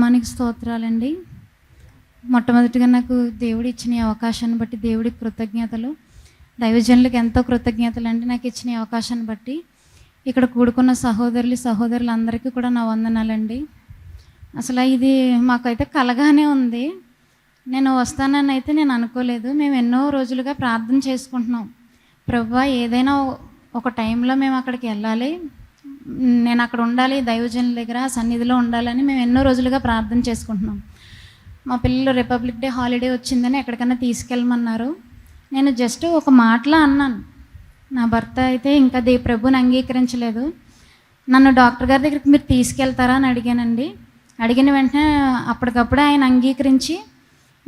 నామానికి స్తోత్రాలండి. మొట్టమొదటిగా నాకు దేవుడు ఇచ్చిన అవకాశాన్ని బట్టి దేవుడికి కృతజ్ఞతలు దైవజనులకు ఎంతో కృతజ్ఞతలు అండి నాకు ఇచ్చిన అవకాశాన్ని బట్టి. ఇక్కడ కూడుకున్న సహోదరులు సహోదరులందరికీ కూడా నా వందనాలండి. అసలు ఇది మాకైతే కలగానే ఉంది. నేను వస్తానని అయితే నేను అనుకోలేదు. మేము ఎన్నో రోజులుగా ప్రార్థన చేసుకుంటున్నాం. ప్రభు ఏదైనా ఒక టైంలో మేము అక్కడికి వెళ్ళాలి. నేను అక్కడ ఉండాలి దైవజనుల దగ్గర సన్నిధిలో ఉండాలని మేము ఎన్నో రోజులుగా ప్రార్థన చేసుకుంటున్నాం. మా పిల్లలు రిపబ్లిక్ డే హాలిడే వచ్చిందని ఎక్కడికైనా తీసుకెళ్ళమన్నారు. నేను జస్ట్ ఒక మాటలో అన్నాను. నా భర్త అయితే ఇంకా దే ప్రభుని అంగీకరించలేదు. నన్ను డాక్టర్ గారి దగ్గరికి మీరు తీసుకెళ్తారా అని అడిగానండి. అడిగిన వెంటనే అప్పటికప్పుడు ఆయన అంగీకరించి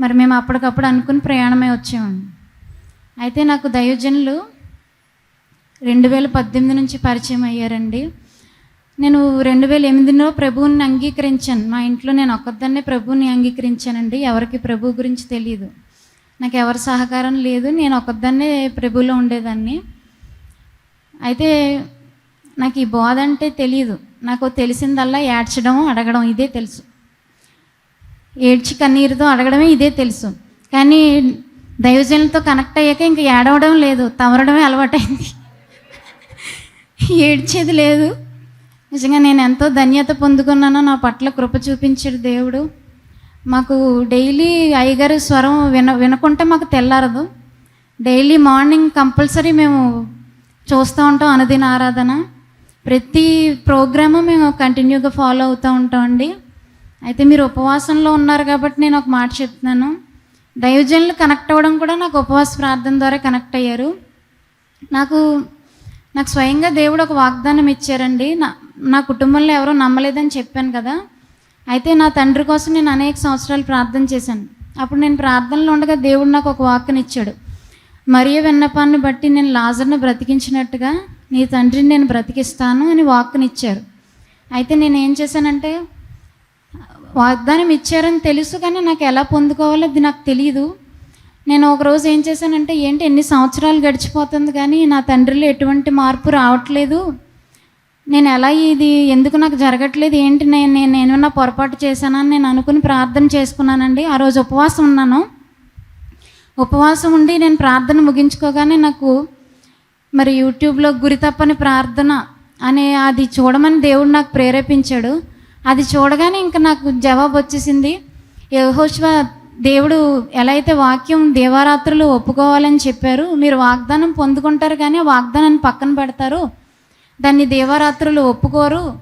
మరి మేము అప్పటికప్పుడు అనుకుని ప్రయాణమై వచ్చామండి. అయితే నాకు దైవజనులు రెండు వేల పద్దెనిమిది నుంచి పరిచయం అయ్యారండి. నేను రెండు వేల ఎనిమిదిలో ప్రభువుని అంగీకరించాను. మా ఇంట్లో నేను ఒక్కదాన్నే ప్రభువుని అంగీకరించానండి. ఎవరికి ప్రభు గురించి తెలియదు నాకు ఎవరి సహకారం లేదు. నేను ఒక్కదాన్నే ప్రభువులో ఉండేదాన్ని. అయితే నాకు ఈ బోధ అంటే తెలియదు నాకు తెలిసిందల్లా ఏడ్చడం అడగడం ఇదే తెలుసు. ఏడ్చి కన్నీరుతో అడగడమే ఇదే తెలుసు. కానీ దైవజనులతో కనెక్ట్ అయ్యాక ఇంక ఏడవడం లేదు. తవరడమే అలవాటైంది. ఏడ్చేది లేదు. నిజంగా నేను ఎంతో ధన్యత పొందుకున్నానో నా పట్ల కృప చూపించాడు దేవుడు. మాకు డైలీ అయ్యగారి స్వరం విన వినకుంటే మాకు తెల్లారదు. డైలీ మార్నింగ్ కంపల్సరీ మేము చూస్తూ ఉంటాం అనుదిన ఆరాధన. ప్రతి ప్రోగ్రాము మేము కంటిన్యూగా ఫాలో అవుతూ ఉంటామండి అయితే మీరు ఉపవాసంలో ఉన్నారు కాబట్టి నేను ఒక మాట చెప్తున్నాను. దైవజనులు కనెక్ట్ అవ్వడం కూడా నాకు ఉపవాస ప్రార్థన ద్వారా కనెక్ట్ అయ్యారు. నాకు నాకు స్వయంగా దేవుడు ఒక వాగ్దానం ఇచ్చారండి. నా నా కుటుంబంలో ఎవరో నమ్మలేదని చెప్పాను కదా. అయితే నా తండ్రి కోసం నేను అనేక సంవత్సరాలు ప్రార్థన చేశాను. అప్పుడు నేను ప్రార్థనలో ఉండగా దేవుడు నాకు ఒక వాక్యనిచ్చాడు మరియు విన్నపాన్ని బట్టి నేను లాజర్ను బ్రతికించినట్టుగా నీ తండ్రిని నేను బ్రతికిస్తాను అని వాక్కునిచ్చారు. అయితే నేను ఏం చేశానంటే వాగ్దానం ఇచ్చారని తెలుసు కానీ నాకు ఎలా పొందుకోవాలో అది నాకు తెలియదు నేను ఒకరోజు ఏం చేశానంటే ఏంటి ఎన్ని సంవత్సరాలు గడిచిపోతుంది కానీ నా తండ్రిలో ఎటువంటి మార్పు రావట్లేదు? నేను ఎలా ఇది? ఎందుకు నాకు జరగట్లేదు? ఏంటి నేను నేను ఏమన్నా పొరపాటు చేశానని నేను అనుకుని ప్రార్థన చేసుకున్నానండి. ఆ రోజు ఉపవాసం ఉన్నాను. ఉపవాసం ఉండి నేను ప్రార్థన ముగించుకోగానే నాకు మరి యూట్యూబ్లో గురి తప్పని ప్రార్థన అనే అది చూడమని దేవుడు నాకు ప్రేరేపించాడు. అది చూడగానే ఇంకా నాకు జవాబు వచ్చేసింది. యహోశ్వ దేవుడు ఎలా అయితే వాక్యం దేవారాత్రులు ఒప్పుకోవాలని చెప్పారు మీరు వాగ్దానం పొందుకుంటారు కానీ వాగ్దానాన్ని పక్కన పెడతారు. దాన్ని దేవరాత్రులు ఒప్పుకోరు.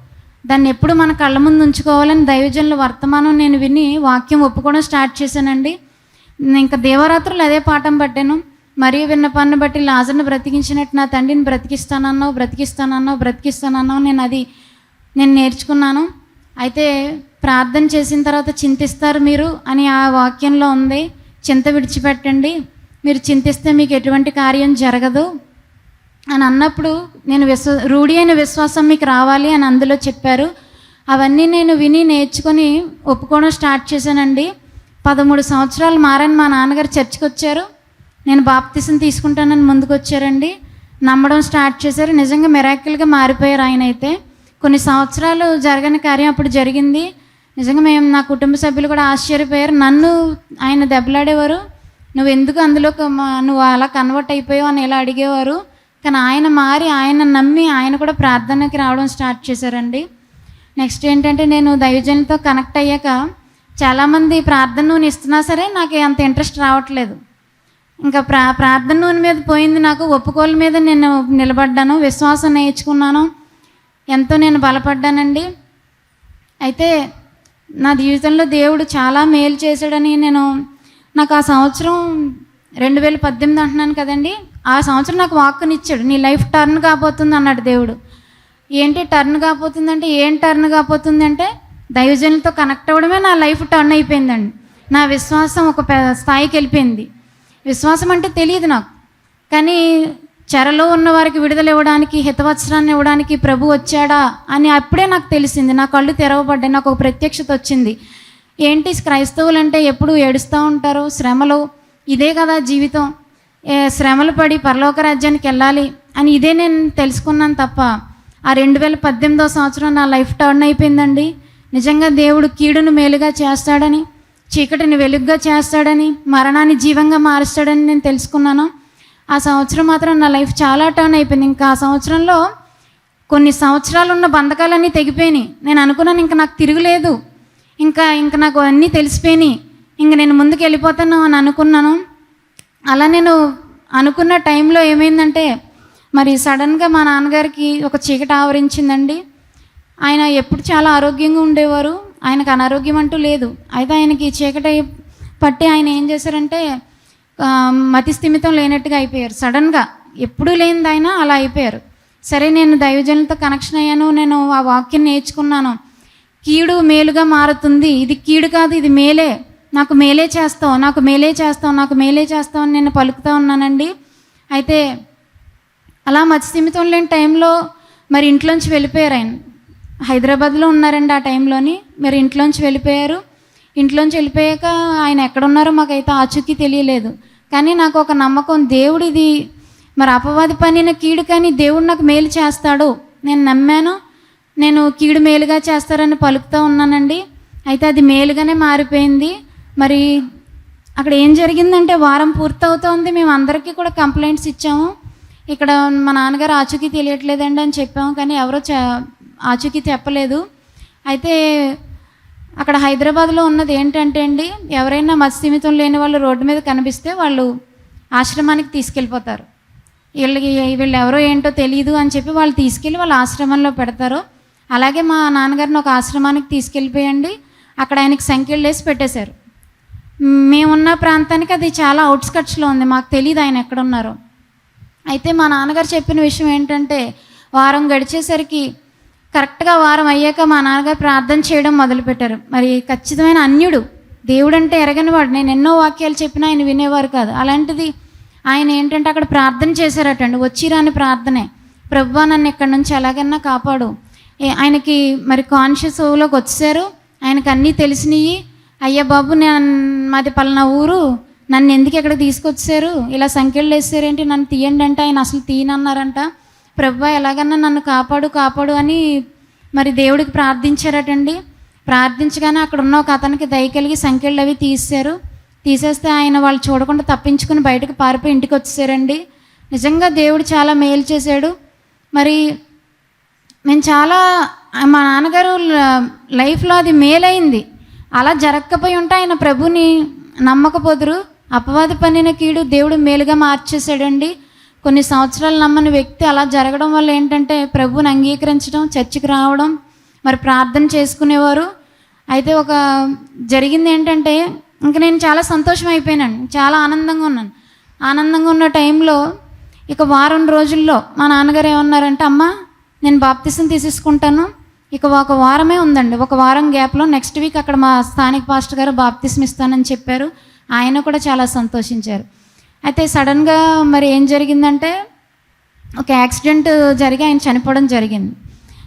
దాన్ని ఎప్పుడు మన కళ్ళ ముందు ఉంచుకోవాలని దైవజనుల వర్తమానం నేను విని వాక్యం ఒప్పుకోవడం స్టార్ట్ చేశానండి. ఇంకా దేవరాత్రులు అదే పాఠం పట్టాను. మరియు విన్నపాన్ని బట్టి లాజర్ను బ్రతికించినట్టు నా తండ్రిని బ్రతికిస్తానన్నావు బ్రతికిస్తానన్నావు బ్రతికిస్తానన్నావు. నేను అది నేను నేర్చుకున్నాను. అయితే ప్రార్థన చేసిన తర్వాత చింతిస్తారు మీరు అని ఆ వాక్యంలో ఉంది. చింత విడిచిపెట్టండి. మీరు చింతిస్తే మీకు ఎటువంటి కార్యం జరగదు. అని అన్నప్పుడు నేను విశ్వ రూఢి అయిన విశ్వాసం మీకు రావాలి అని అందులో చెప్పారు. అవన్నీ నేను విని నేర్చుకొని ఒప్పుకోవడం స్టార్ట్ చేశానండి. పదమూడు సంవత్సరాలు మారని మా నాన్నగారు చర్చికి వచ్చారు. నేను బాప్తిసం తీసుకుంటానని ముందుకు వచ్చారండి. నమ్మడం స్టార్ట్ చేశారు. నిజంగా మిరాకిల్గా మారిపోయారు ఆయన అయితే. కొన్ని సంవత్సరాలు జరగని కార్యం అప్పుడు జరిగింది. నిజంగా మేము నా కుటుంబ సభ్యులు కూడా ఆశ్చర్యపోయారు. నన్ను ఆయన దెబ్బలాడేవారు. నువ్వు ఎందుకు అందులోకి నువ్వు అలా కన్వర్ట్ అయిపోయావు అని ఇలా అడిగేవారు. కానీ ఆయన మారి ఆయన నమ్మి ఆయన కూడా ప్రార్థనకి రావడం స్టార్ట్ చేశారండి. నెక్స్ట్ ఏంటంటే నేను దైవజనులతో కనెక్ట్ అయ్యాక చాలామంది ప్రార్థన నూనె ఇస్తున్నా సరే నాకు అంత ఇంట్రెస్ట్ రావట్లేదు. ఇంకా ప్రా ప్రార్థన నూనె మీద పోయింది నాకు ఒప్పుకోల మీద నేను నిలబడ్డాను విశ్వాసం నేర్చుకున్నాను ఎంతో నేను బలపడ్డానండి. అయితే నా జీవితంలో దేవుడు చాలా మేలు చేశాడని నేను నాకు ఆ సంవత్సరం రెండు వేల పద్దెనిమిది అంటున్నాను కదండి. ఆ సంవత్సరం నాకు వాక్కుని ఇచ్చాడు నీ లైఫ్ టర్న్ కాబోతుంది అన్నాడు దేవుడు. ఏంటి టర్న్ కాబోతుందంటే ఏం టర్న్ కాబోతుందంటే దైవజనులతో కనెక్ట్ అవ్వడమే నా లైఫ్ టర్న్ అయిపోయిందండి. నా విశ్వాసం ఒక స్థాయికి వెళ్ళిపోయింది. విశ్వాసం అంటే తెలియదు నాకు. కానీ చెరలో ఉన్న వారికి విడుదల ఇవ్వడానికి హితవత్సరాన్ని ఇవ్వడానికి ప్రభు వచ్చాడా అని అప్పుడే నాకు తెలిసింది. నా కళ్ళు తెరవబడ్డాయి. నాకు ఒక ప్రత్యక్షత వచ్చింది. ఏంటి క్రైస్తవులు అంటే ఎప్పుడు ఏడుస్తూ ఉంటారు శ్రమలు? ఇదే కదా జీవితం. శ్రమలు పడి పరలోక రాజ్యానికి వెళ్ళాలి అని ఇదే నేను తెలుసుకున్నాను తప్ప ఆ రెండు వేల పద్దెనిమిదో సంవత్సరం నా లైఫ్ టర్న్ అయిపోయిందండి. నిజంగా దేవుడు కీడును మేలుగా చేస్తాడని చీకటిని వెలుగుగా చేస్తాడని మరణాన్ని జీవంగా మారుస్తాడని నేను తెలుసుకున్నాను. ఆ సంవత్సరం మాత్రం నా లైఫ్ చాలా టర్న్ అయిపోయింది. ఇంకా ఆ సంవత్సరంలో కొన్ని సంవత్సరాలు ఉన్న బంధకాలన్నీ తెగిపోయినాయి. నేను అనుకున్నాను ఇంకా నాకు తిరుగులేదు. ఇంకా ఇంకా నాకు అన్నీ తెలిసిపోయినాయి. ఇంక నేను ముందుకు వెళ్ళిపోతాను అని అనుకున్నాను. అలా నేను అనుకున్న టైంలో ఏమైందంటే మరి సడన్గా మా నాన్నగారికి ఒక చీకటి ఆవరించిందండి. ఆయన ఎప్పుడు చాలా ఆరోగ్యంగా ఉండేవారు. ఆయనకు అనారోగ్యం అంటూ లేదు. అయితే ఆయనకి చీకటి పట్టి ఆయన ఏం చేశారంటే మతి స్థిమితం లేనట్టుగా అయిపోయారు. సడన్గా ఎప్పుడూ లేనిది ఆయన అలా అయిపోయారు. సరే నేను దైవజనులతో కనెక్షన్ అయ్యాను. నేను ఆ వాక్యం నేర్చుకున్నాను. కీడు మేలుగా మారుతుంది. ఇది కీడు కాదు ఇది మేలే. నాకు మేలే చేస్తావు నాకు మేలే చేస్తావు నాకు మేలే చేస్తావు అని నేను పలుకుతూ ఉన్నానండి. అయితే అలా మత్స్యమితం లేని టైంలో మరి ఇంట్లోంచి వెళ్ళిపోయారు ఆయన. హైదరాబాద్లో ఉన్నారండి ఆ టైంలోని మరి ఇంట్లోంచి వెళ్ళిపోయారు. ఇంట్లోంచి వెళ్ళిపోయాక ఆయన ఎక్కడున్నారో మాకైతే ఆచూకీ తెలియలేదు. కానీ నాకు ఒక నమ్మకం దేవుడు ఇది మరి అపవాది పనిన కీడు కానీ దేవుడు నాకు మేలు చేస్తాడు. నేను నమ్మాను నేను కీడు మేలుగా చేస్తారని పలుకుతూ ఉన్నానండి. అయితే అది మేలుగానే మారిపోయింది. మరి అక్కడ ఏం జరిగిందంటే వారం పూర్తవుతోంది మేము అందరికీ కూడా కంప్లైంట్స్ ఇచ్చాము. ఇక్కడ మా నాన్నగారు ఆచూకీ తెలియట్లేదండి అని చెప్పాము కానీ ఎవరో చ ఆచూకీ చెప్పలేదు. అయితే అక్కడ హైదరాబాద్లో ఉన్నది ఏంటంటే అండి ఎవరైనా మత్స్యమితం లేని వాళ్ళు రోడ్డు మీద కనిపిస్తే వాళ్ళు ఆశ్రమానికి తీసుకెళ్ళిపోతారు. వీళ్ళకి వీళ్ళు ఎవరో ఏంటో తెలియదు అని చెప్పి వాళ్ళు తీసుకెళ్ళి వాళ్ళ ఆశ్రమంలో పెడతారు. అలాగే మా నాన్నగారిని ఒక ఆశ్రమానికి తీసుకెళ్ళిపోయండి అక్కడ ఆయనకి సంఖ్యలు వేసి పెట్టేశారు. మేమున్న ప్రాంతానికి అది చాలా అవుట్స్కట్స్లో ఉంది. మాకు తెలియదు ఆయన ఎక్కడ ఉన్నారో అయితే మా నాన్నగారు చెప్పిన విషయం ఏంటంటే వారం గడిచేసరికి కరెక్ట్గా వారం అయ్యాక మా నాన్నగారు ప్రార్థన చేయడం మొదలుపెట్టారు. మరి ఖచ్చితమైన అన్యుడు దేవుడు అంటే ఎరగని వాడు నేను ఎన్నో వాక్యాలు చెప్పినా ఆయన వినేవారు కాదు. అలాంటిది ఆయన ఏంటంటే అక్కడ ప్రార్థన చేశారటండి. వచ్చిరాని ప్రార్థనే. ప్రభు నన్ను ఇక్కడి నుంచి ఎలాగన్నా కాపాడు. ఆయనకి మరి కాన్షియస్లోకి వచ్చారు. ఆయనకు అన్నీ తెలిసినవి అయ్యా బాబు నేను మాది పలానా ఊరు. నన్ను ఎందుకు ఇక్కడ తీసుకొచ్చారు? ఇలా సంఖ్యలు వేసారేంటి? నన్ను తీయండి అంటే ఆయన అసలు తీయనన్నారంట ప్రభు ఎలాగన్నా నన్ను కాపాడు కాపాడు అని మరి దేవుడికి ప్రార్థించారటండి. ప్రార్థించగానే అక్కడ ఉన్న ఒక అతనికి దయ కలిగి సంఖ్యలు అవి తీశారు. తీసేస్తే ఆయన వాళ్ళు చూడకుండా తప్పించుకుని బయటకు పారిపోయి ఇంటికి వచ్చేసారండి. నిజంగా దేవుడు చాలా మేలు చేశాడు. మరి మేము చాలా మా నాన్నగారు లైఫ్లో అది మేలైంది. అలా జరగకపోయి ఉంటే ఆయన ప్రభుని నమ్మకపోదురు. అపవాది పనిన కీడు దేవుడు మేలుగా మార్చేశాడండి. కొన్ని సంవత్సరాలు నమ్మని వ్యక్తి అలా జరగడం వల్ల ఏంటంటే ప్రభుని అంగీకరించడం చర్చికి రావడం మరి ప్రార్థన చేసుకునేవారు. అయితే ఒక జరిగింది ఏంటంటే ఇంక నేను చాలా సంతోషం అయిపోయానండి చాలా ఆనందంగా ఉన్నాను. ఆనందంగా ఉన్న టైంలో ఇక వారం రోజుల్లో మా నాన్నగారు ఏమన్నారంటే అమ్మ నేను బాప్తిసం తీసేసుకుంటాను ఇక ఒక వారమే ఉందండి. ఒక వారం గ్యాప్లో నెక్స్ట్ వీక్ అక్కడ మా స్థానిక పాస్టర్ గారు బాప్తిసం ఇస్తానని చెప్పారు. ఆయన కూడా చాలా సంతోషించారు. అయితే సడన్గా మరి ఏం జరిగిందంటే ఒక యాక్సిడెంట్ జరిగి ఆయన చనిపోవడం జరిగింది.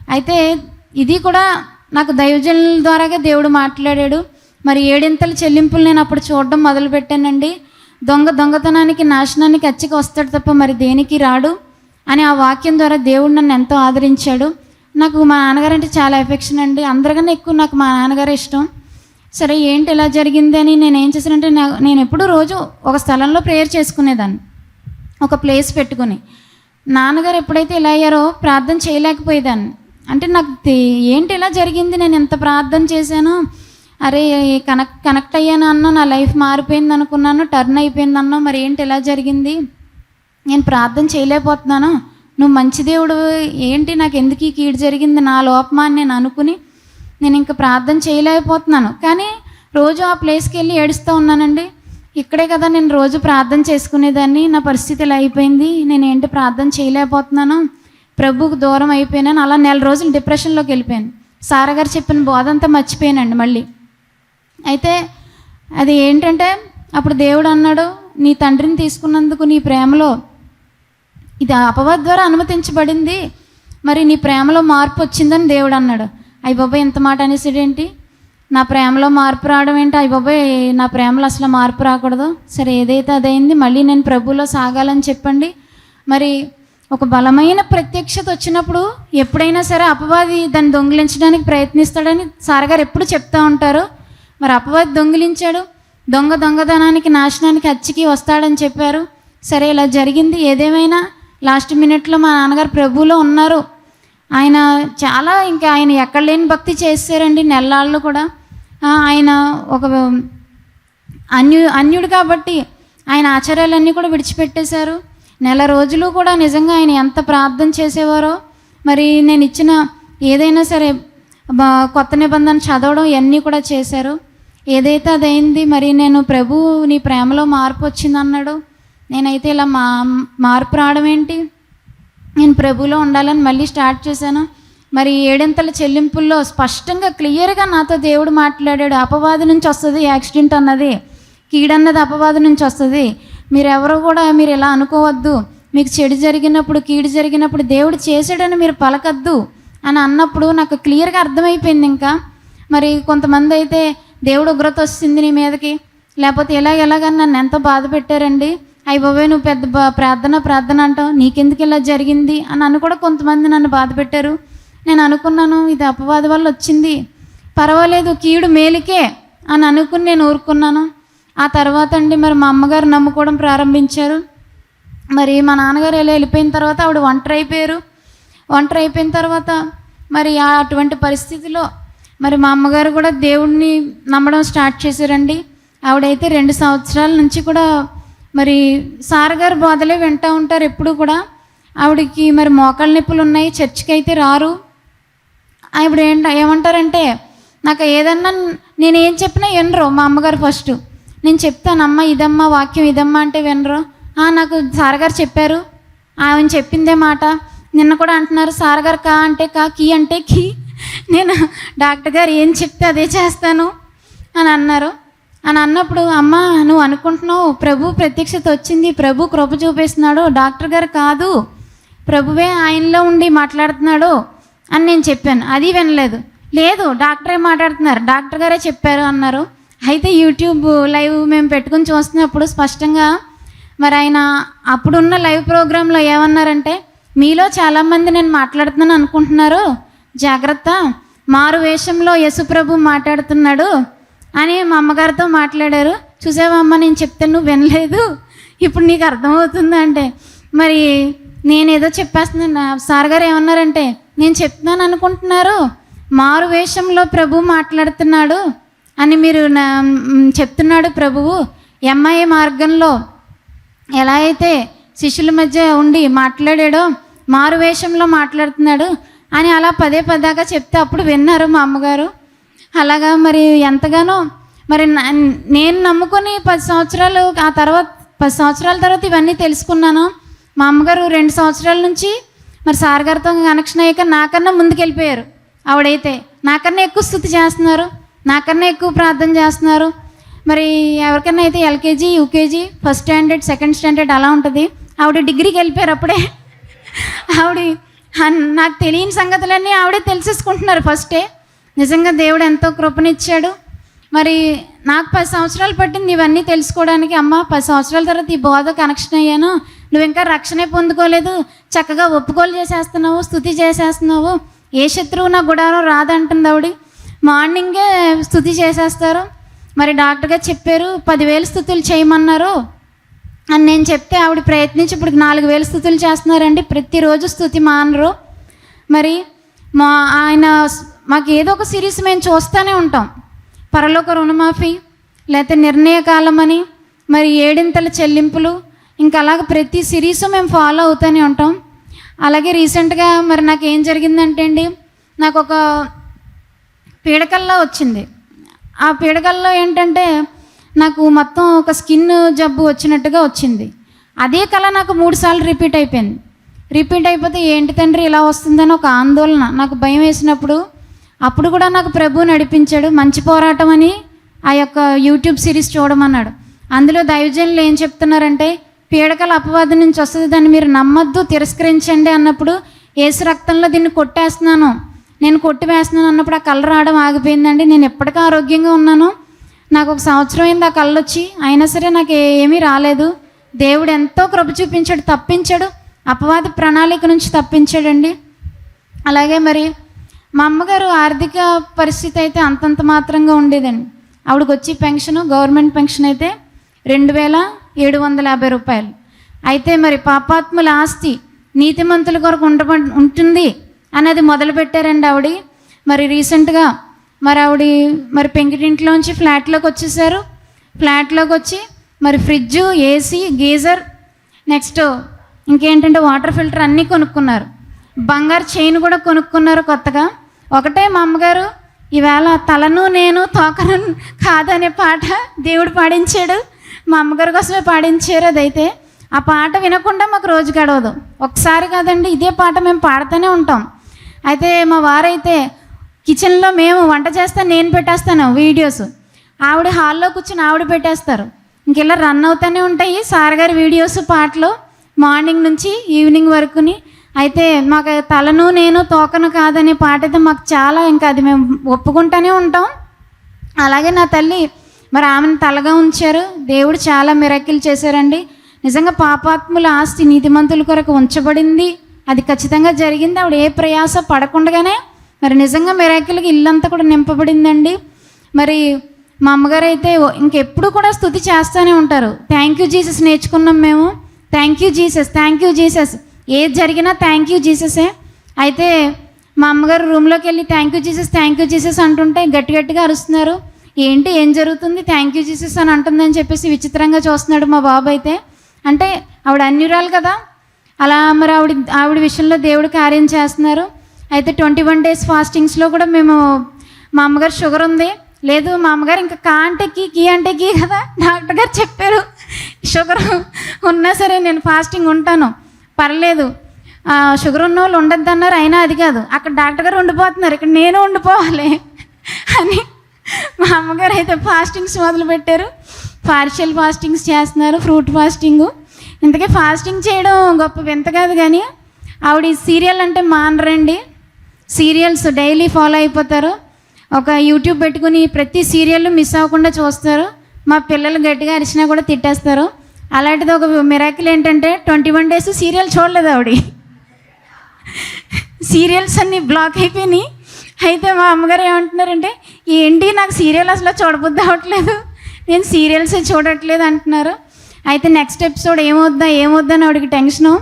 అయితే ఇది కూడా నాకు దైవజనుల ద్వారాగా దేవుడు మాట్లాడాడు. మరి ఏడింతల చెల్లింపులు నేను అప్పుడు చూడడం మొదలుపెట్టానండి. దొంగ దొంగతనానికి నాశనానికి అచ్చికి వస్తాడు తప్ప మరి దేనికి రాడు? అని ఆ వాక్యం ద్వారా దేవుడు నన్ను ఎంతో ఆదరించాడు. నాకు మా నాన్నగారు అంటే చాలా ఎఫెక్షన్ అండి. అందరికన్నా ఎక్కువ నాకు మా నాన్నగారు ఇష్టం. సరే ఏంటి ఇలా జరిగింది అని నేను ఏం చేశానంటే నేను ఎప్పుడూ రోజు ఒక స్థలంలో ప్రేయర్ చేసుకునేదాన్ని. ఒక ప్లేస్ పెట్టుకుని. నాన్నగారు ఎప్పుడైతే ఇలా అయ్యారో ప్రార్థన చేయలేకపోయేదాన్ని. అంటే నాకు ఏంటి ఇలా జరిగింది? నేను ఎంత ప్రార్థన చేశాను? అరే కనెక్ట్ కనెక్ట్ అయ్యాను అన్న నా లైఫ్ మారిపోయింది అనుకున్నాను టర్న్ అయిపోయింది అన్నా మరి ఏంటి ఇలా జరిగింది? నేను ప్రార్థన చేయలేకపోతున్నాను. నువ్వు మంచి దేవుడు ఏంటి నాకు ఎందుకు ఈ కీడు జరిగింది? నా లోపమా అని నేను అనుకుని నేను ఇంకా ప్రార్థన చేయలేకపోతున్నాను. కానీ రోజు ఆ ప్లేస్కి వెళ్ళి ఏడుస్తూ ఉన్నానండి. ఇక్కడే కదా నేను రోజు ప్రార్థన చేసుకునేదాన్ని. నా పరిస్థితి ఇలా అయిపోయింది. నేను ఏంటి ప్రార్థన చేయలేకపోతున్నాను? ప్రభుకు దూరం అయిపోయినాను అలా నెల రోజులు డిప్రెషన్లోకి వెళ్ళిపోయాను. సారగారు చెప్పిన బోధ అంతా మర్చిపోయానండి మళ్ళీ. అయితే అది ఏంటంటే అప్పుడు దేవుడు అన్నాడు నీ తండ్రిని తీసుకున్నందుకు నీ ప్రేమలో ఇది అపవాద్ ద్వారా అనుమతించబడింది. మరి నీ ప్రేమలో మార్పు వచ్చిందని దేవుడు అన్నాడు. అయ్య బాబాయ్ ఎంత మాట అనేసాడేంటి? నా ప్రేమలో మార్పు రావడం ఏంటి? అయ్య బాబాయ్ నా ప్రేమలో అసలు మార్పు రాకూడదు. సరే ఏదైతే అదైంది మళ్ళీ నేను ప్రభులో సాగాలని చెప్పండి. మరి ఒక బలమైన ప్రత్యక్షత వచ్చినప్పుడు ఎప్పుడైనా సరే అపవాది దాన్ని దొంగిలించడానికి ప్రయత్నిస్తాడని సార్ గారు ఎప్పుడు చెప్తా ఉంటారు. మరి అపవాది దొంగిలించాడు. దొంగ దొంగదనానికి నాశనానికి హత్యకి వస్తాడని చెప్పారు. సరే ఇలా జరిగింది. ఏదేమైనా లాస్ట్ మినిట్లో మా నాన్నగారు ప్రభువులో ఉన్నారు. ఆయన చాలా ఇంకా ఆయన ఎక్కడ లేని భక్తి చేశారండి నెల్లాళ్ళు కూడా. ఆయన ఒక అన్యు అన్యుడు కాబట్టి ఆయన ఆచార్యాలన్నీ కూడా విడిచిపెట్టేశారు. నెల రోజులు కూడా నిజంగా ఆయన ఎంత ప్రార్థన చేసేవారో మరి నేను ఇచ్చిన ఏదైనా సరే కొత్త నిబంధన చదవడం ఇవన్నీ కూడా చేశారు. ఏదైతే అదైంది మరి నేను ప్రభు నీ ప్రేమలో మార్పు వచ్చింది అన్నాడు నేనైతే ఇలా మా మార్పు రావడం ఏంటి? నేను ప్రభులో ఉండాలని మళ్ళీ స్టార్ట్ చేశాను. మరి ఏడింతల చెల్లింపుల్లో స్పష్టంగా క్లియర్గా నాతో దేవుడు మాట్లాడాడు. అపవాది నుంచి వస్తుంది యాక్సిడెంట్ అన్నది. కీడన్నది అపవాది నుంచి వస్తుంది. మీరెవరో కూడా మీరు ఇలా అనుకోవద్దు. మీకు చెడు జరిగినప్పుడు కీడు జరిగినప్పుడు దేవుడు చేసాడని మీరు పలకద్దు అని అన్నప్పుడు నాకు క్లియర్గా అర్థమైపోయింది ఇంకా. మరి కొంతమంది అయితే దేవుడు ఉగ్రత వస్తుంది నీ మీదకి. లేకపోతే ఇలాగ ఎలాగని నన్ను ఎంతో బాధ పెట్టారండి? అయ్యి బాబాయ్ నువ్వు పెద్ద ప్రార్థన ప్రార్థన అంటావు. నీకెందుకు ఇలా జరిగింది? అని అని కూడా కొంతమంది నన్ను బాధ పెట్టారు. నేను అనుకున్నాను ఇది అపవాద వల్ల వచ్చింది. పర్వాలేదు కీడు మేలికే అని అనుకుని నేను ఊరుకున్నాను. ఆ తర్వాత అండి మరి మా అమ్మగారు నమ్ముకోవడం ప్రారంభించారు. మరి మా నాన్నగారు ఇలా వెళ్ళిపోయిన తర్వాత ఆవిడ ఒంటరి అయిపోయారు. ఒంటరి అయిపోయిన తర్వాత మరి అటువంటి పరిస్థితిలో మరి మా అమ్మగారు కూడా దేవుడిని నమ్మడం స్టార్ట్ చేశారండి. ఆవిడైతే రెండు సంవత్సరాల నుంచి కూడా మరి సార్ గారు బోధలే వింటూ ఉంటారు ఎప్పుడు కూడా. ఆవిడకి మరి మోకాళ్ళ నొప్పులు ఉన్నాయి చర్చికి అయితే రారు. ఆవిడ ఏంట ఏమంటారంటే నాకు ఏదన్నా నేను ఏం చెప్పినా వినరు మా అమ్మగారు ఫస్ట్. నేను చెప్తాను అమ్మ ఇదమ్మా వాక్యం ఇదమ్మా అంటే వినరు. "ఆ, నాకు సార్ గారు చెప్పారు. ఆమె చెప్పిందే మాట. నిన్న కూడా అంటున్నారు సార్ గారు కా అంటే కా కీ అంటే కీ. నేను డాక్టర్ గారు ఏం చెప్తే అదే చేస్తాను అని అన్నారు. అని అన్నప్పుడు అమ్మ నువ్వు అనుకుంటున్నావు ప్రభు ప్రత్యక్షత వచ్చింది ప్రభు కృప చూపిస్తున్నాడు డాక్టర్ గారు కాదు ప్రభువే ఆయనలో ఉండి మాట్లాడుతున్నాడు అని నేను చెప్పాను. అది వినలేదు. లేదు డాక్టరే మాట్లాడుతున్నారు. డాక్టర్ గారే చెప్పారు అన్నారు. అయితే యూట్యూబ్ లైవ్ మేము పెట్టుకుని చూస్తున్నప్పుడు స్పష్టంగా మరి ఆయన అప్పుడున్న లైవ్ ప్రోగ్రాంలో ఏమన్నారంటే మీలో చాలామంది నేను మాట్లాడుతున్నాను అనుకుంటున్నారు. జాగ్రత్త. మారు వేషంలో యశుప్రభు మాట్లాడుతున్నాడు. అని మా అమ్మగారితో మాట్లాడారు. చూసావా అమ్మ నేను చెప్తే నువ్వు వినలేదు. ఇప్పుడు నీకు అర్థమవుతుంది అంటే మరి నేను ఏదో చెప్పేస్తున్నాను? నా సార్ గారు ఏమన్నారంటే నేను చెప్తున్నాను అనుకుంటున్నారు. మారు వేషంలో ప్రభు మాట్లాడుతున్నాడు అని మీరు నా చెప్తున్నాడు ప్రభువు. ఎంఐఏ మార్గంలో ఎలా అయితే శిష్యుల మధ్య ఉండి మాట్లాడాడో మారు వేషంలో మాట్లాడుతున్నాడు అని అలా పదే పదాగా చెప్తే అప్పుడు విన్నారు మా అమ్మగారు. అలాగా మరి ఎంతగానో మరి నా- నేను నమ్ముకొని పది సంవత్సరాలు ఆ తర్వాత పది సంవత్సరాల తర్వాత ఇవన్నీ తెలుసుకున్నాను. మా అమ్మగారు రెండు సంవత్సరాల నుంచి మరి సార్ గారితో కనెక్షన్ అయ్యాక నాకన్నా ముందుకెళ్ళిపోయారు. ఆవిడైతే నాకన్నా ఎక్కువ స్థుతి చేస్తున్నారు నాకన్నా ఎక్కువ ప్రార్థన చేస్తున్నారు. మరి ఎవరికైనా అయితే LKG UKG first standard second standard అలా ఉంటుంది. ఆవిడ డిగ్రీకి వెళ్ళిపోయారు అప్పుడే. ఆవిడ నాకు తెలియని సంగతులన్నీ ఆవిడే తెలిసేసుకుంటున్నారు ఫస్టే. నిజంగా దేవుడు ఎంతో కృపనిచ్చాడు. మరి నాకు పది సంవత్సరాలు పట్టింది ఇవన్నీ తెలుసుకోవడానికి. అమ్మ పది సంవత్సరాల తర్వాత ఈ బోధ కనెక్షన్ అయ్యాను. నువ్వు ఇంకా రక్షణే పొందుకోలేదు. చక్కగా ఒప్పుకోలు చేసేస్తున్నావు స్థుతి చేసేస్తున్నావు. ఏ శత్రువు నా గుడారం రాదంటుంది ఆవిడ. మార్నింగే స్థుతి చేసేస్తారు. మరి డాక్టర్గా చెప్పారు పదివేలు స్థుతులు చేయమన్నారు. అని నేను చెప్తే ఆవిడ ప్రయత్నించి ఇప్పుడు నాలుగు వేలు స్థుతులు చేస్తున్నారండి. ప్రతిరోజు స్థుతి మానరు. మరి మా ఆయన మాకు ఏదో ఒక సిరీస్ మేము చూస్తూనే ఉంటాం. పరలోక రుణమాఫీ లేకపోతే నిర్ణయ కాలమని అని మరి ఏడింతల చెల్లింపులు ఇంకా అలాగ ప్రతి సిరీస్ మేము ఫాలో అవుతూనే ఉంటాం. అలాగే రీసెంట్గా మరి నాకు ఏం జరిగిందంటే అండి నాకు ఒక పీడకల్లో వచ్చింది. ఆ పీడకల్లో ఏంటంటే నాకు మొత్తం ఒక స్కిన్ జబ్బు వచ్చినట్టుగా వచ్చింది. అదే కళ నాకు మూడు సార్లు రిపీట్ అయిపోయింది. రిపీట్ అయిపోతే ఏంటి తండ్రి ఇలా వస్తుందని ఒక ఆందోళన. నాకు భయం వేసినప్పుడు అప్పుడు కూడా నాకు ప్రభు నడిపించాడు. మంచి పోరాటం అని ఆ యొక్క యూట్యూబ్ సిరీస్ చూడమన్నాడు. అందులో దైవజనులు ఏం చెప్తున్నారంటే పీడకల అపవాదం నుంచి వస్తుంది దాన్ని మీరు నమ్మద్దు తిరస్కరించండి అన్నప్పుడు ఏసు రక్తంలో దీన్ని కొట్టేస్తున్నాను. నేను కొట్టి వేస్తున్నాను అన్నప్పుడు ఆ కళ్ళు రావడం ఆగిపోయిందండి. నేను ఎప్పటికీ ఆరోగ్యంగా ఉన్నాను. నాకు ఒక సంవత్సరం అయింది ఆ కళ్ళు వచ్చి. అయినా సరే నాకు ఏమీ రాలేదు. దేవుడు ఎంతో కృప చూపించాడు తప్పించాడు. అపవాద ప్రణాళిక నుంచి తప్పించాడండి. అలాగే మరి మా అమ్మగారు ఆర్థిక పరిస్థితి అయితే అంతంత మాత్రంగా ఉండేదండి. ఆవిడకి వచ్చి పెన్షన్ గవర్నమెంట్ పెన్షన్ అయితే రెండు వేల ఏడు వందల యాభై రూపాయలు. అయితే మరి పాపాత్ముల ఆస్తి నీతిమంతుల కొరకు ఉండ ఉంటుంది అన్నది మొదలుపెట్టారండి ఆవిడ. మరి రీసెంట్గా మరి ఆవిడ మరి పెంకిటింట్లోంచి ఫ్లాట్లోకి వచ్చేసారు. ఫ్లాట్లోకి వచ్చి మరి ఫ్రిడ్జ్ ఏసీ గీజర్ నెక్స్ట్ ఇంకేంటంటే వాటర్ ఫిల్టర్ అన్నీ కొనుక్కున్నారు. బంగారు చైన్ కూడా కొనుక్కున్నారు కొత్తగా. ఒకటే మా అమ్మగారు ఈవేళ తలను నేను తోకను కాదనే పాట దేవుడు పాడించాడు. మా అమ్మగారి కోసమే పాడించారు అదైతే. ఆ పాట వినకుండా మాకు రోజు గడవదు. ఒకసారి కాదండి ఇదే పాట మేము పాడుతూనే ఉంటాం. అయితే మా వారైతే కిచెన్లో మేము వంట చేస్తే నేను పెట్టేస్తాను వీడియోస్. ఆవిడ హాల్లో కూర్చుని ఆవిడ పెట్టేస్తారు. ఇంక ఇలా రన్ అవుతూనే ఉంటాయి సార్ గారి వీడియోస్ పాటలు. మార్నింగ్ నుంచి ఈవినింగ్ వరకుని అయితే మాకు తలను నేను తోకను కాదనే పాట అయితే మాకు చాలా ఇంకా అది మేము ఒప్పుకుంటూనే ఉంటాం. అలాగే నా తల్లి మరి ఆమెను తలగా ఉంచారు. దేవుడు చాలా మిరకిల్ చేశారండి. నిజంగా పాపాత్ముల ఆస్తి నీతిమంతుల కొరకు ఉంచబడింది. అది ఖచ్చితంగా జరిగింది. ఆవిడ ఏ ప్రయాస పడకుండానే మరి నిజంగా మిరాకిల్కి ఇల్లంతా కూడా నింపబడిందండి. మరి మా అమ్మగారు అయితే ఇంకెప్పుడు కూడా స్థుతి చేస్తూనే ఉంటారు. థ్యాంక్ యూ జీసస్ నేర్చుకున్నాం మేము. Thank you Jesus thank you Jesus. ఏది జరిగినా థ్యాంక్ యూ జీససే అయితే మా అమ్మగారు రూమ్లోకి వెళ్ళి thank you Jesus thank you Jesus అంటుంటే గట్టి గట్టిగా అరుస్తున్నారు. ఏంటి ఏం జరుగుతుంది? థ్యాంక్ యూ జీసస్ అని అంటుందని చెప్పేసి విచిత్రంగా చూస్తున్నాడు మా బాబు అయితే. అంటే ఆవిడ అన్యురాలు కదా. అలా మరి ఆవిడ ఆవిడ విషయంలో దేవుడు కార్యం చేస్తున్నారు. అయితే ట్వంటీ వన్ డేస్ ఫాస్టింగ్స్లో కూడా మేము మా అమ్మగారు షుగర్ ఉంది. లేదు మా అమ్మగారు ఇంకా కా అంటే కీ కీ అంటే కీ కదా. డాక్టర్ గారు చెప్పారు. షుగర్ ఉన్నా సరే నేను ఫాస్టింగ్ ఉంటాను. పర్లేదు. షుగర్ ఉన్న వాళ్ళు ఉండద్దు అన్నారు అయినా అది కాదు. అక్కడ డాక్టర్ గారు ఉండిపోతున్నారు. ఇక్కడ నేను ఉండిపోవాలి అని మా అమ్మగారు అయితే ఫాస్టింగ్స్ మొదలుపెట్టారు పార్షియల్ ఫాస్టింగ్స్ చేస్తున్నారు ఫ్రూట్ ఫాస్టింగ్. ఇంతకీ ఫాస్టింగ్ చేయడం గొప్ప వింత కాదు కానీ ఆవిడ ఈ సీరియల్ అంటే మానరండి. సీరియల్స్ డైలీ ఫాలో అయిపోతారు. ఒక యూట్యూబ్ పెట్టుకుని ప్రతి సీరియల్ మిస్ అవ్వకుండా చూస్తారు. మా పిల్లలు గట్టిగా అరిచినా కూడా తిట్టేస్తారు. అలాంటిది ఒక మిరాకిల్ ఏంటంటే ట్వంటీ వన్ డేస్ సీరియల్ చూడలేదు ఆవిడ. సీరియల్స్ అన్నీ బ్లాక్ అయిపోయినాయి. అయితే మా అమ్మగారు ఏమంటున్నారంటే ఏంటి నాకు సీరియల్ అసలు చూడబుద్ధి అవ్వట్లేదు? నేను సీరియల్సే చూడట్లేదు అంటున్నారు. అయితే నెక్స్ట్ ఎపిసోడ్ ఏమొద్దా ఏమొద్దా అని ఆవిడకి టెన్షను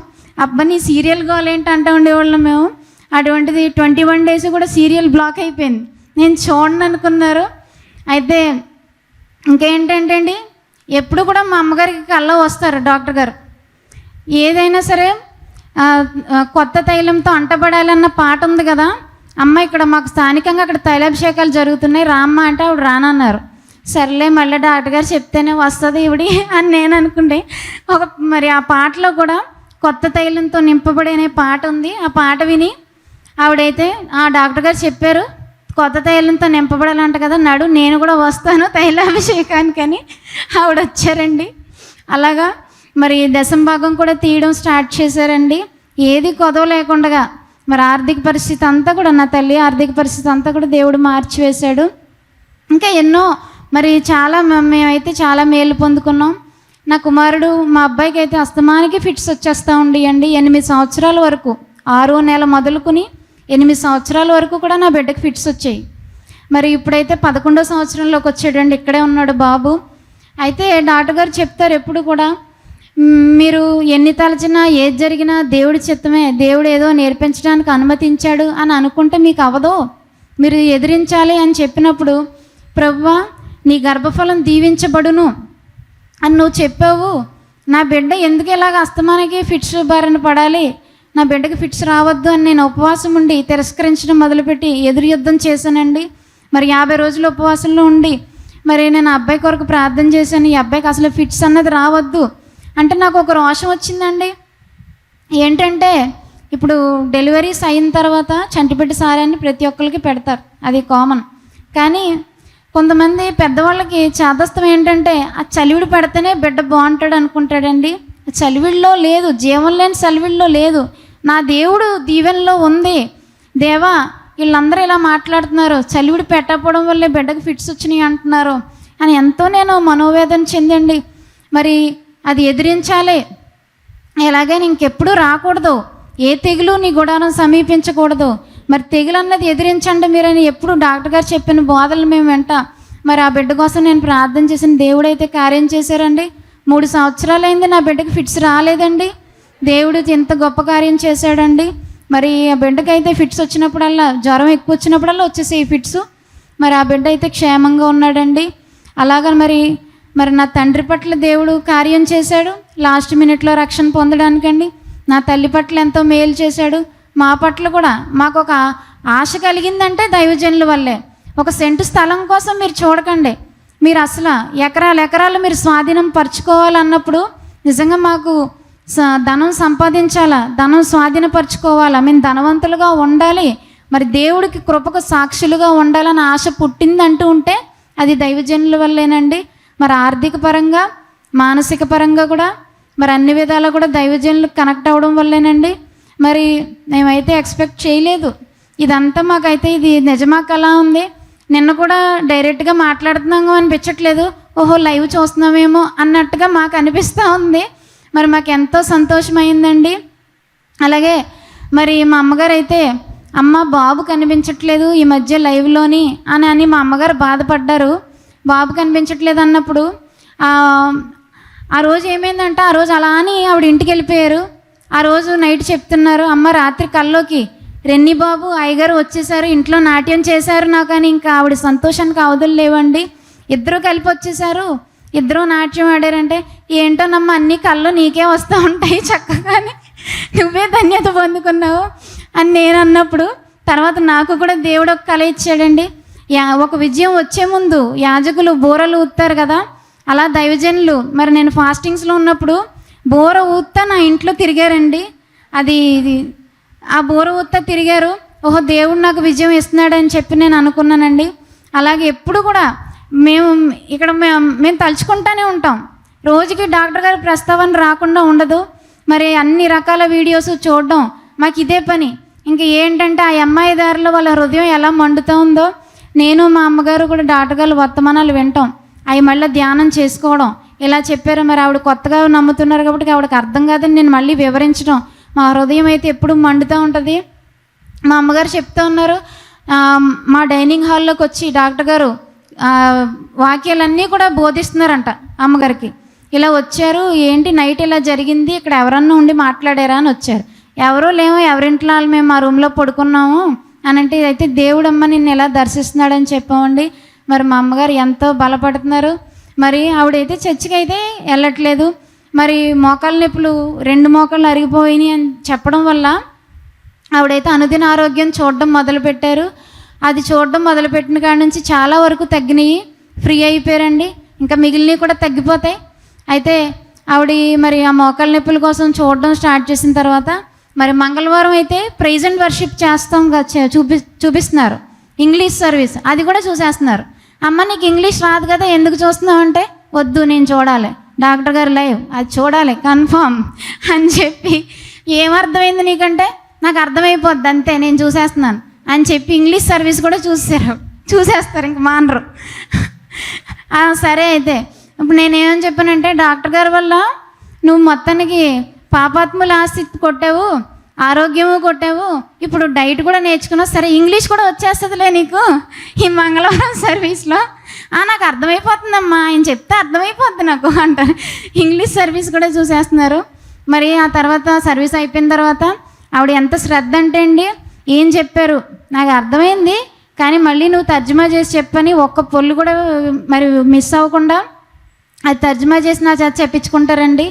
అబ్బా నీ సీరియల్ కావాలేంటి అంటూ ఉండేవాళ్ళం మేము. అటువంటిది ట్వంటీ వన్ డేస్ కూడా సీరియల్ బ్లాక్ అయిపోయింది. నేను చూడను అనుకున్నారు అయితే ఇంకేంటంటే అండి ఎప్పుడు కూడా మా అమ్మగారికి కళ్ళ వస్తారు డాక్టర్ గారు. ఏదైనా సరే కొత్త తైలంతో అంటబడాలన్న పాట ఉంది కదా అమ్మ ఇక్కడ మాకు స్థానికంగా అక్కడ తైలాభిషేకాలు జరుగుతున్నాయి రామ్మ అంటే ఆవిడ రానన్నారు. సర్లే మళ్ళీ డాక్టర్ గారు చెప్తేనే వస్తుంది ఇవిడి అని నేను అనుకుంటే ఒక మరి ఆ పాటలో కూడా కొత్త తైలంతో నింపబడి అనే పాట ఉంది. ఆ పాట విని ఆవిడైతే ఆ డాక్టర్ గారు చెప్పారు కొత్త తైలంతో నింపబడాలంట కదా నడు నేను కూడా వస్తాను తైలాభిషేకానికని. ఆవిడ వచ్చారండి అలాగా మరి దశం భాగం కూడా తీయడం స్టార్ట్ చేశారండి. ఏది కొదవ లేకుండా మరి ఆర్థిక పరిస్థితి అంతా కూడా నా తల్లి ఆర్థిక పరిస్థితి అంతా కూడా దేవుడు మార్చివేశాడు. ఇంకా ఎన్నో మరి చాలా మేమైతే చాలా మేలు పొందుకున్నాం. నా కుమారుడు మా అబ్బాయికి అయితే అస్తమానికి ఫిట్స్ వచ్చేస్తూ ఉండేయండి ఎనిమిది సంవత్సరాల వరకు ఆరో నెల మొదలుకొని ఎనిమిది సంవత్సరాల వరకు కూడా నా బిడ్డకి ఫిట్స్ వచ్చాయి. మరి ఇప్పుడైతే పదకొండో సంవత్సరంలోకి వచ్చాడండి ఇక్కడే ఉన్నాడు బాబు. అయితే డాక్టర్ గారు చెప్తారు ఎప్పుడు కూడా మీరు ఎన్ని తలచినా ఏది జరిగినా దేవుడి చిత్తమే దేవుడు ఏదో నేర్పించడానికి అనుమతించాడు అని అనుకుంటే మీకు అవదో? మీరు ఎదిరించాలి అని చెప్పినప్పుడు ప్రవ్వా నీ గర్భఫలం దీవించబడును అని నువ్వు చెప్పావు. నా బిడ్డ ఎందుకు ఇలాగ అస్తమానికి ఫిట్స్ బారిన పడాలి? నా బిడ్డకి ఫిట్స్ రావద్దు అని నేను ఉపవాసం ఉండి తిరస్కరించడం మొదలుపెట్టి ఎదురు యుద్ధం చేశానండి. మరి యాభై రోజులు ఉపవాసంలో ఉండి మరి నేను అబ్బాయి కొరకు ప్రార్థన చేశాను ఈ అబ్బాయికి అసలు ఫిట్స్ అన్నది రావద్దు అంటే నాకు ఒక రోషం వచ్చిందండి. ఏంటంటే ఇప్పుడు డెలివరీస్ అయిన తర్వాత చంటిపెట్టి సారాన్ని ప్రతి ఒక్కరికి పెడతారు. అది కామన్ కానీ కొంతమంది పెద్దవాళ్ళకి చాదస్తం ఏంటంటే ఆ చలివిడి పెడితేనే బిడ్డ బాగుంటాడు అనుకుంటాడండి. చలివిల్లో లేదు జీవం లేని చలివిల్లో లేదు. నా దేవుడు దీవెనలో ఉంది. దేవా వీళ్ళందరూ ఇలా మాట్లాడుతున్నారు. చలివిడి పెట్టకపోవడం వల్లే బిడ్డకు ఫిట్స్ వచ్చినాయి అంటున్నారు. అని ఎంతో నేను మనోవేదన చెందండి. మరి అది ఎదిరించాలి. ఎలాగైనా ఇంకెప్పుడు రాకూడదు. ఏ తెగులు నీ గుడారం సమీపించకూడదు. మరి తెగులు అన్నది ఎదిరించండి మీరని ఎప్పుడు డాక్టర్ గారు చెప్పిన బోధలు మేము వెంట. మరి ఆ బిడ్డ కోసం నేను ప్రార్థన చేసిన దేవుడైతే కార్యం చేశారండి. మూడు సంవత్సరాలైంది నా బిడ్డకి ఫిట్స్ రాలేదండి. దేవుడు ఇంత గొప్ప కార్యం చేశాడండి. మరి ఆ బిడ్డకైతే ఫిట్స్ వచ్చినప్పుడల్లా జ్వరం ఎక్కువ వచ్చినప్పుడల్లా వచ్చేసి ఈ ఫిట్స్ మరి ఆ బిడ్డ అయితే క్షేమంగా ఉన్నాడండి. అలాగ మరి మరి నా తండ్రి పట్ల దేవుడు కార్యం చేశాడు. లాస్ట్ మినిట్లో రక్షణ పొందడానికండి. నా తల్లి పట్ల ఎంతో మేలు చేశాడు. మా పట్ల కూడా మాకు ఒక ఆశ కలిగిందంటే దైవజనుల వల్లే. ఒక సెంటు స్థలం కోసం మీరు చూడకండి. మీరు అసలు ఎకరాలు ఎకరాలు మీరు స్వాధీనం పరుచుకోవాలన్నప్పుడు నిజంగా మాకు స- ధనం సంపాదించాలా? ధనం స్వాధీనపరచుకోవాలా? మేము ధనవంతులుగా ఉండాలి. మరి దేవుడికి కృపకు సాక్షులుగా ఉండాలని ఆశ పుట్టిందంటూ ఉంటే అది దైవజనుల వల్లేనండి. మరి ఆర్థిక పరంగా మానసిక పరంగా కూడా మరి అన్ని విధాలా కూడా దైవజనులు కనెక్ట్ అవ్వడం వల్లేనండి. మరి మేమైతే ఎక్స్పెక్ట్ చేయలేదు. ఇదంతా మాకైతే ఇది నిజమా కళ ఉంది. నిన్న కూడా డైరెక్ట్గా మాట్లాడుతున్నాము అనిపించట్లేదు. ఓహో లైవ్ చూస్తున్నామేమో అన్నట్టుగా మాకు అనిపిస్తూ ఉంది. మరి మాకు ఎంతో సంతోషమైందండి. అలాగే మరి మా అమ్మగారు అయితే అమ్మ బాబు కనిపించట్లేదు ఈ మధ్య లైవ్లోని అని అని మా అమ్మగారు బాధపడ్డారు. బాబు కనిపించట్లేదు అన్నప్పుడు ఆ, రోజు ఏమైందంటే ఆ రోజు అలా అని ఆవిడ ఇంటికి వెళ్ళిపోయారు. ఆ రోజు నైట్ చెప్తున్నారు అమ్మ రాత్రి కల్లోకి రెన్ని బాబు అయ్యగారు వచ్చేసారు ఇంట్లో నాట్యం చేశారు నాకు అని ఇంకా ఆవిడ సంతోషానికి అవధులు లేవండి. ఇద్దరు కలిపి వచ్చేసారు. ఇద్దరు నాట్యం ఆడారంటే ఏంటోనమ్మా అన్ని కళ్ళు నీకే వస్తూ ఉంటాయి చక్కగానే నువ్వే ధన్యత పొందుకున్నావు అని నేను అన్నప్పుడు తర్వాత నాకు కూడా దేవుడు ఒక కళ ఇచ్చాడండి. యా ఒక విజయం వచ్చే ముందు యాజకులు బూరలు ఊతారు కదా అలా దైవజనులు మరి నేను ఫాస్టింగ్స్లో ఉన్నప్పుడు బోర ఊతా నా ఇంట్లో తిరిగారండి. అది ఇది ఆ బూర ఉత్త తిరిగారు. ఓహో దేవుడు నాకు విజయం ఇస్తున్నాడని చెప్పి నేను అనుకున్నానండి. అలాగే ఎప్పుడు కూడా మేము ఇక్కడ మేము మేము తలుచుకుంటానే ఉంటాం. రోజుకి డాక్టర్ గారి ప్రస్తావన రాకుండా ఉండదు. మరి అన్ని రకాల వీడియోస్ చూడడం మాకు ఇదే పని. ఇంకా ఏంటంటే ఆ అమ్మాయి దారిలో వాళ్ళ హృదయం ఎలా మండుతూ ఉందో నేను మా అమ్మగారు కూడా డాక్టర్ గారు వర్తమానాలు వింటాం. అవి మళ్ళీ ధ్యానం చేసుకోవడం. ఇలా చెప్పారు మరి ఆవిడ కొత్తగా నమ్ముతున్నారు కాబట్టి ఆవిడకి అర్థం కాదని నేను మళ్ళీ వివరించడం. మా హృదయం అయితే ఎప్పుడు మండుతూ ఉంటుంది. మా అమ్మగారు చెప్తూ ఉన్నారు మా డైనింగ్ హాల్లోకి వచ్చి డాక్టర్ గారు వాక్యాలన్నీ కూడా బోధిస్తున్నారంట అమ్మగారికి. ఇలా వచ్చారు ఏంటి నైట్ ఇలా జరిగింది ఇక్కడ ఎవరన్నా ఉండి మాట్లాడారా అని వచ్చారు. ఎవరో లేమో ఎవరింట్లో వాళ్ళు మేము మా రూమ్లో పడుకున్నాము అని అంటే అయితే దేవుడమ్మ నిన్ను ఎలా దర్శిస్తున్నాడని చెప్పామండి. మరి మా అమ్మగారు ఎంతో బలపడుతున్నారు. మరి ఆవిడైతే చర్చికి అయితే వెళ్ళట్లేదు. మరి మోకాళ్ళ నొప్పులు రెండు మోకాళ్ళు అరిగిపోయినాయి అని చెప్పడం వల్ల ఆవిడైతే అనుదిన ఆరోగ్యం చూడడం మొదలుపెట్టారు. అది చూడడం మొదలుపెట్టిన కాడ నుంచి చాలా వరకు తగ్గినాయి. ఫ్రీ అయిపోయారండి. ఇంకా మిగిలినవి కూడా తగ్గిపోతాయి. అయితే ఆవిడ మరి ఆ మోకాళ్ళ నొప్పుల కోసం చూడడం స్టార్ట్ చేసిన తర్వాత మరి మంగళవారం అయితే ప్రైజ్ అండ్ వర్షిప్ చేస్తాం కదా, చూపి చూపిస్తున్నారు. ఇంగ్లీష్ సర్వీస్ అది కూడా చూసేస్తున్నారు. అమ్మ నీకు ఇంగ్లీష్ రాదు కదా ఎందుకు చూస్తున్నావు అంటే? వద్దు నేను చూడాలి. డాక్టర్ గారు లైవ్. అది చూడాలి కన్ఫామ్ అని చెప్పి. ఏమర్థమైంది నీకంటే? నాకు అర్థమైపోద్ది అంతే నేను చూసేస్తున్నాను. అని చెప్పి ఇంగ్లీష్ సర్వీస్ కూడా చూసారు చూసేస్తారు ఇంక మానరు. సరే అయితే. ఇప్పుడు నేనేమని చెప్పానంటే డాక్టర్ గారి వల్ల నువ్వు మొత్తానికి పాపాత్ముల ఆస్తి కొట్టావు ఆరోగ్యము కొట్టావు? ఇప్పుడు డైట్ కూడా నేర్చుకున్నావు. సరే ఇంగ్లీష్ కూడా వచ్చేస్తుందిలే నీకు ఈ మంగళవారం సర్వీస్లో. నాకు అర్థమైపోతుందమ్మా. ఆయన చెప్తే అర్థమైపోద్ది నాకు అంటారు. ఇంగ్లీష్ సర్వీస్ కూడా చూసేస్తున్నారు. మరి ఆ తర్వాత సర్వీస్ అయిపోయిన తర్వాత ఆవిడ ఎంత శ్రద్ధ అంటే అండి ఏం చెప్పారు? నాకు అర్థమైంది కానీ మళ్ళీ నువ్వు తర్జుమా చేసి చెప్పని ఒక్క పొల్లు కూడా మరి మిస్ అవ్వకుండా అది తర్జుమా చేసి నా చేత చెప్పించుకుంటారండి.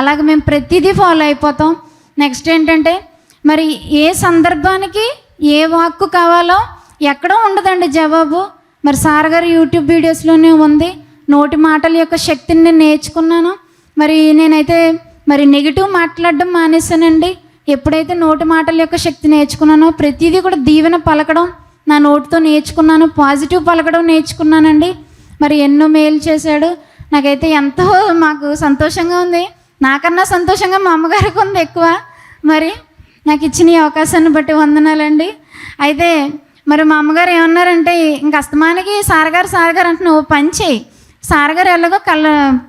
అలాగే మేము ప్రతిదీ ఫాలో అయిపోతాం. నెక్స్ట్ ఏంటంటే మరి ఏ సందర్భానికి ఏ వాక్కు కావాలో ఎక్కడో ఉండదండి జవాబు. మరి సార్ గారు యూట్యూబ్ వీడియోస్లోనే ఉంది. నోటి మాటల యొక్క శక్తిని నేను నేర్చుకున్నాను. మరి నేనైతే మరి నెగిటివ్ మాట్లాడడం మానేశానండి. ఎప్పుడైతే నోటి మాటల యొక్క శక్తి నేర్చుకున్నానో ప్రతిదీ కూడా దీవెన పలకడం నా నోటితో నేర్చుకున్నాను పాజిటివ్ పలకడం నేర్చుకున్నానండి. మరి ఎన్నో మేలు చేశాడు. నాకైతే ఎంతో మాకు సంతోషంగా ఉంది. నాకన్నా సంతోషంగా మా అమ్మగారికి ఉంది ఎక్కువ. మరి నాకు ఇచ్చిన ఈ అవకాశాన్ని బట్టి వందనాలండి. అయితే మరి మా అమ్మగారు ఏమన్నారంటే ఇంక అస్తమానికి సారగారు సారగారు అంటే నువ్వు పని చేయి సారగారు ఎలాగో కళ్ళ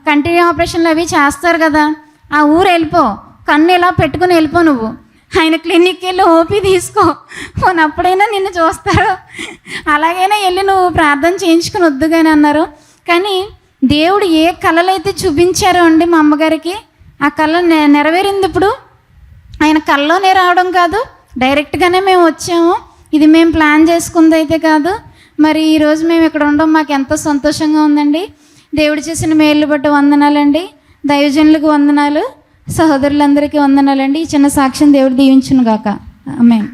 కంటిన్యూ ఆపరేషన్లు అవి చేస్తారు కదా. ఆ ఊరు వెళ్ళిపో కన్ను ఇలా పెట్టుకుని వెళ్ళిపో నువ్వు. ఆయన క్లినిక్కి వెళ్ళి ఓపీ తీసుకో. పోనీ అప్పుడైనా నిన్ను చూస్తారు. అలాగైనా వెళ్ళి నువ్వు ప్రార్థన చేయించుకుని వద్దుగానే అన్నారు. కానీ దేవుడు ఏ కళలైతే చూపించారో అండి మా అమ్మగారికి ఆ కళ నె- నెరవేరింది ఇప్పుడు ఆయన కల్లోనే రావడం కాదు డైరెక్ట్గానే మేము వచ్చాము. ఇది మేము ప్లాన్ చేసుకుంది అయితే కాదు. మరి ఈరోజు మేము ఇక్కడ ఉండడం మాకు ఎంతో సంతోషంగా ఉందండి. దేవుడు చేసిన మేలు బట్టి వందనాలండి. దైవజనులకు వందనాలు. సహోదరులందరికీ వందనాలండి. ఈ చిన్న సాక్ష్యం దేవుడు దీవించును గాక మేము